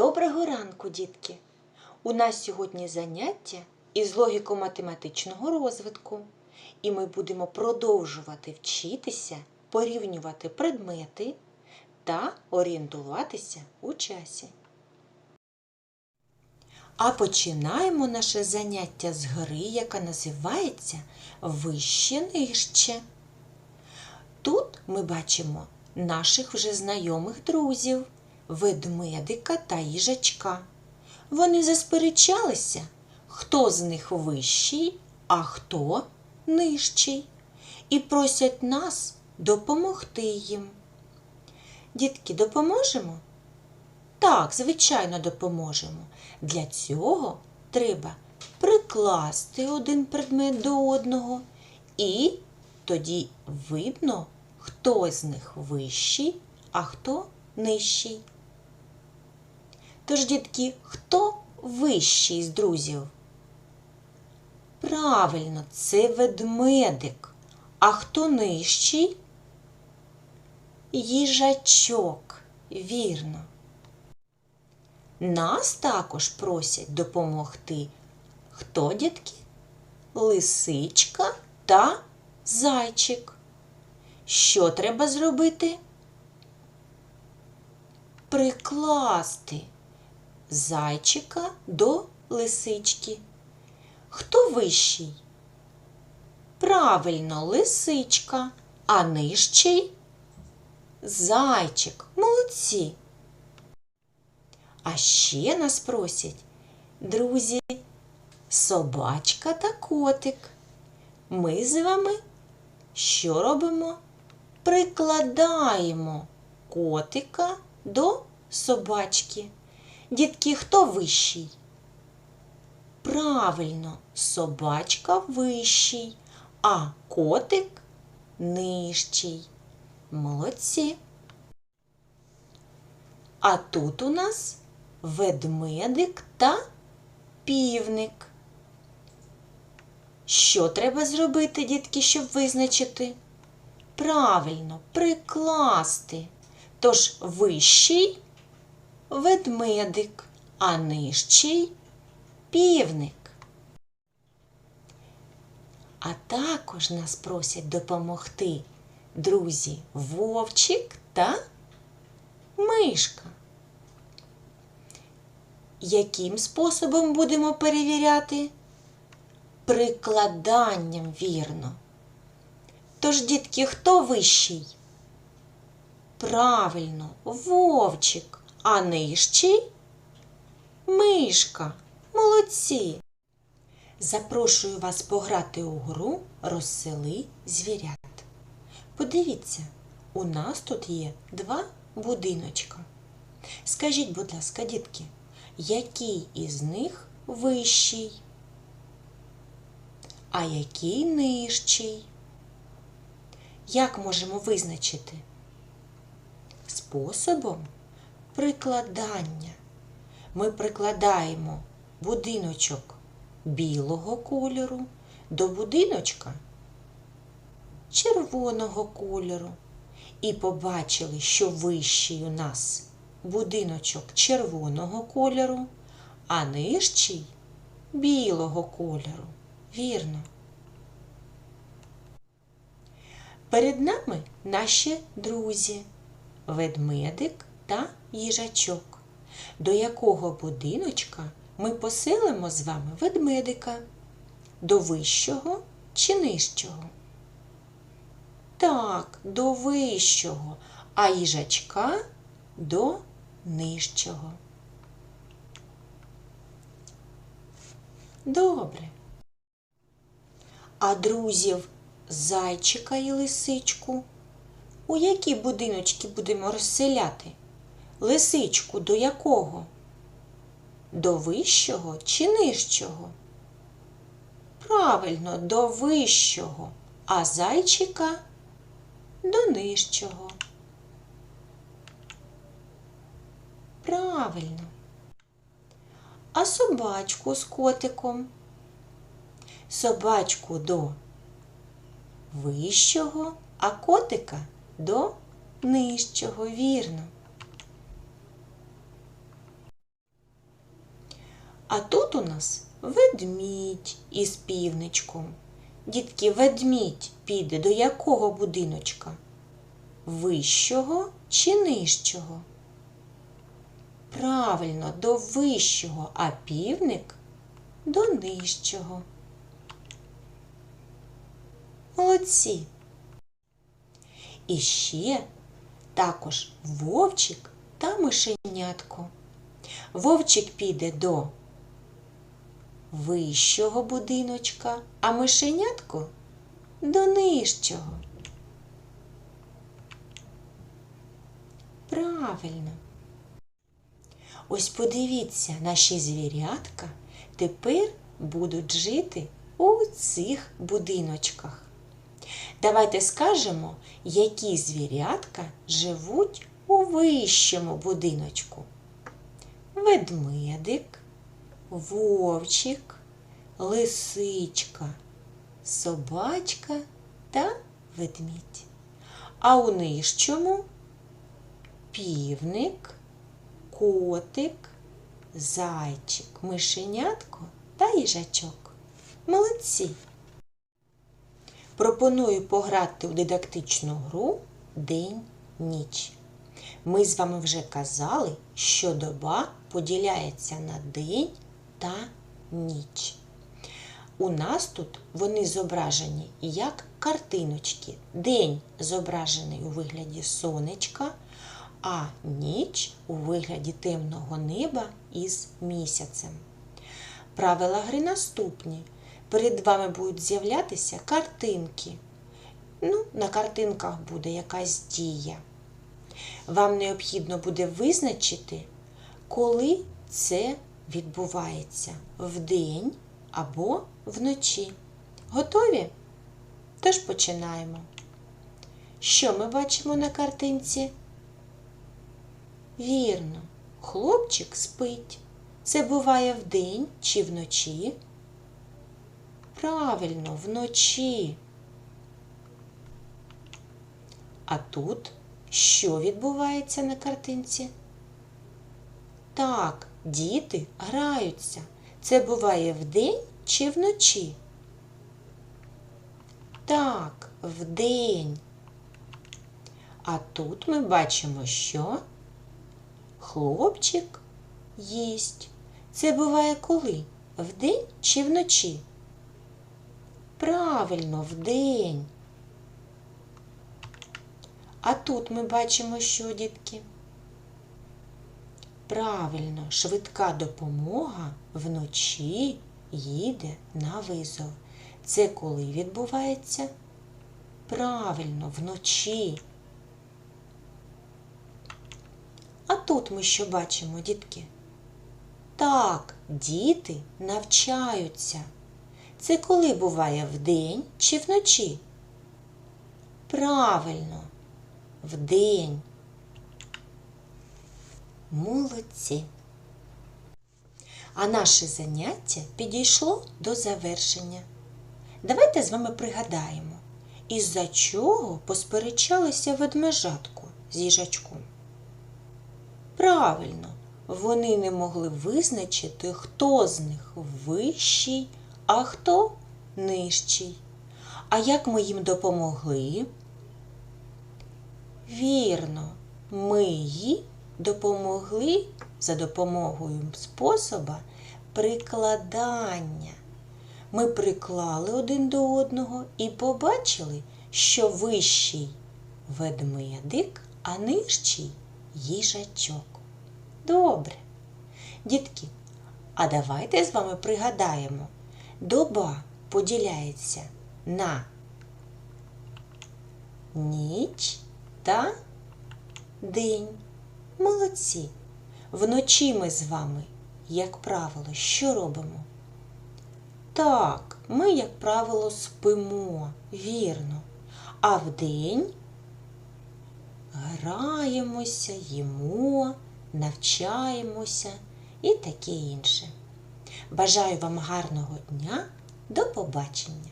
Доброго ранку, дітки! У нас сьогодні заняття із логіко-математичного розвитку, і ми будемо продовжувати вчитися, порівнювати предмети та орієнтуватися у часі. А починаємо наше заняття з гри, яка називається Вище нижче. Тут ми бачимо наших вже знайомих друзів ведмедика та їжачка. Вони засперечалися, хто з них вищий, а хто нижчий, і просять нас допомогти їм. Дітки, допоможемо? Так, звичайно, допоможемо. Для цього треба прикласти один предмет до одного, і тоді видно, хто з них вищий, а хто нижчий. Тож, дітки, хто вищий з друзів? Правильно, це ведмедик. А хто нижчий? Їжачок, вірно. Нас також просять допомогти. Хто, дітки? Лисичка та зайчик. Що треба зробити? Прикласти зайчика до лисички. Хто вищий? Правильно, лисичка, а нижчий зайчик. Молодці. А ще нас просять, друзі, собачка та котик. Ми з вами що робимо? Прикладаємо котика до собачки. Дітки, хто вищий? Правильно, собачка вищий, а котик нижчий. Молодці. А тут у нас ведмедик та півник. Що треба зробити, дітки, щоб визначити? Правильно, прикласти. Тож вищий ведмедик, а нижчий півник. А також нас просять допомогти друзі вовчик та мишка. Яким способом будемо перевіряти? Прикладанням вірно. Тож, дітки, хто вищий? Правильно, вовчик, а нижчий мишка. Молодці. Запрошую вас пограти у гру розсели звірят. Подивіться, у нас тут є два будиночка. Скажіть, будь ласка, дітки, який із них вищий, а який нижчий? Як можемо визначити? Способом прикладання. Ми прикладаємо будиночок білого кольору до будиночка червоного кольору. І побачили, що вищий у нас будиночок червоного кольору, а нижчий білого кольору. Вірно. Перед нами наші друзі, ведмедик та їжачок, до якого будиночка ми поселимо з вами ведмедика, до вищого чи нижчого. Так, до вищого, а їжачка до нижчого. Добре. А друзів зайчика і лисичку. У які будиночки будемо розселяти? Лисичку до якого? До вищого чи нижчого? Правильно, до вищого, а зайчика до нижчого. Правильно. А собачку з котиком? Собачку до вищого, а котика до нижчого, вірно. А тут у нас ведмідь із півничком. Дітки, ведмідь піде до якого будиночка? Вищого чи нижчого? Правильно, до вищого, а півник до нижчого. Молодці. І ще також вовчик та мишенятко. Вовчик піде до вищого будиночка, а мишенятко до нижчого. Правильно. Ось подивіться, наші звірятка тепер будуть жити у цих будиночках. Давайте скажемо, які звірятка живуть у вищому будиночку. Ведмедик, вовчик, лисичка, собачка та ведмідь. А у нижчому півник, котик, зайчик, мишенятко та їжачок. Молодці! Пропоную пограти у дидактичну гру День-ніч. Ми з вами вже казали, що доба поділяється на день та ніч. У нас тут вони зображені як картиночки. День зображений у вигляді сонечка, а ніч у вигляді темного неба із місяцем. Правила гри наступні. Перед вами будуть з'являтися картинки. Ну, на картинках буде якась дія. Вам необхідно буде визначити, коли це відбувається вдень або вночі. Готові? Тож починаємо. Що ми бачимо на картинці? Вірно, хлопчик спить. Це буває вдень чи вночі? Правильно, вночі. А тут що відбувається на картинці? Так, діти граються. Це буває вдень чи вночі? Так, вдень. А тут ми бачимо, що хлопчик їсть. Це буває коли? Вдень чи вночі? Правильно, вдень. А тут ми бачимо, що, дітки? Правильно, швидка допомога вночі їде на визов. Це коли відбувається? Правильно, вночі. А тут ми що бачимо, дітки? Так, діти навчаються. Це коли буває вдень чи вночі? Правильно, вдень. Молодці. А наше заняття підійшло до завершення. Давайте з вами пригадаємо, із-за чого посперечалися ведмежатку з їжачком. Правильно, вони не могли визначити, хто з них вищий, а хто нижчий. А як ми їм допомогли? Вірно, ми їй допомогли за допомогою способа прикладання. Ми приклали один до одного і побачили, що вищий ведмедик, а нижчий їжачок. Добре. Дітки, а давайте з вами пригадаємо, доба поділяється на ніч та день. Молодці. Вночі ми з вами, як правило, що робимо? Так, ми, як правило, спимо, вірно. А вдень граємося, їмо, навчаємося і таке інше. Бажаю вам гарного дня. До побачення!